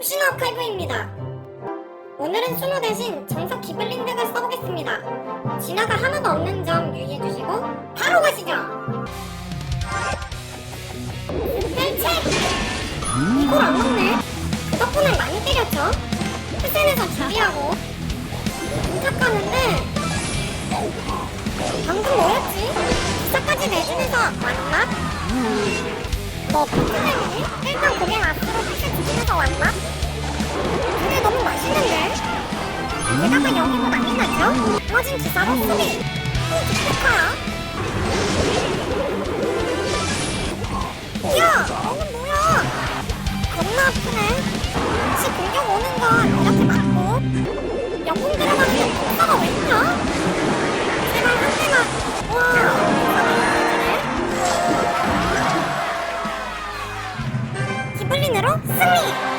신호 칼부입니다. 오늘은 수노 대신 정석 기블린덱을 써보겠습니다. 진화가 하나도 없는 점 유의해주시고 바로 가시죠! 벨체! 이걸 안 먹네? 그 덕분에 많이 때렸죠? 회센에서 준비하고 부탁하는데 방금 뭐였지? 기사까지 내주면서 왔나? 너 포트맨이니? 일단 고개 드시면서 왔나? 근데 너무 맛있는데? 게다가 여기보다 민낯죠? 터진 기사로 소리! 음, 이게 야! 너는 뭐야! 겁나 아프네! 혹시 공격 오는 건 이렇게 맞고 영웅 들어가는 게 폭사가 왜 있냐? 제발 한 대만! 와! 기블린으로 승리!